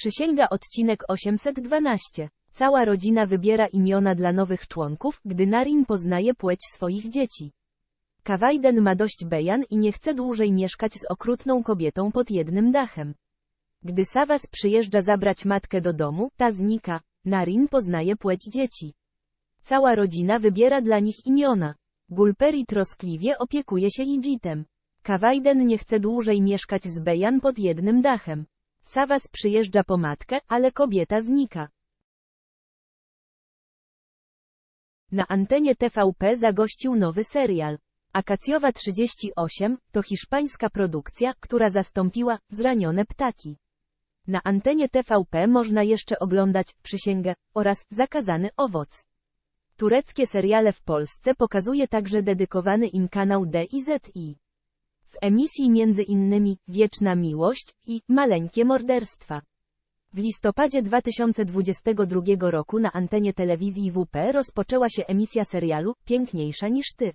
Przysięga odcinek 812. Cała rodzina wybiera imiona dla nowych członków, gdy Narin poznaje płeć swoich dzieci. Kawajden ma dość Bejan i nie chce dłużej mieszkać z okrutną kobietą pod jednym dachem. Gdy Savas przyjeżdża zabrać matkę do domu, ta znika. Narin poznaje płeć dzieci. Cała rodzina wybiera dla nich imiona. Gulperi troskliwie opiekuje się Idzitem. Kawajden nie chce dłużej mieszkać z Bejan pod jednym dachem. Savas przyjeżdża po matkę, ale kobieta znika. Na antenie TVP zagościł nowy serial. Akacjowa 38 to hiszpańska produkcja, która zastąpiła Zranione ptaki. Na antenie TVP można jeszcze oglądać Przysięgę oraz Zakazany owoc. Tureckie seriale w Polsce pokazuje także dedykowany im kanał D i ZI. W emisji między innymi Wieczna Miłość i Maleńkie Morderstwa. W listopadzie 2022 roku na antenie telewizji WP rozpoczęła się emisja serialu Piękniejsza niż ty.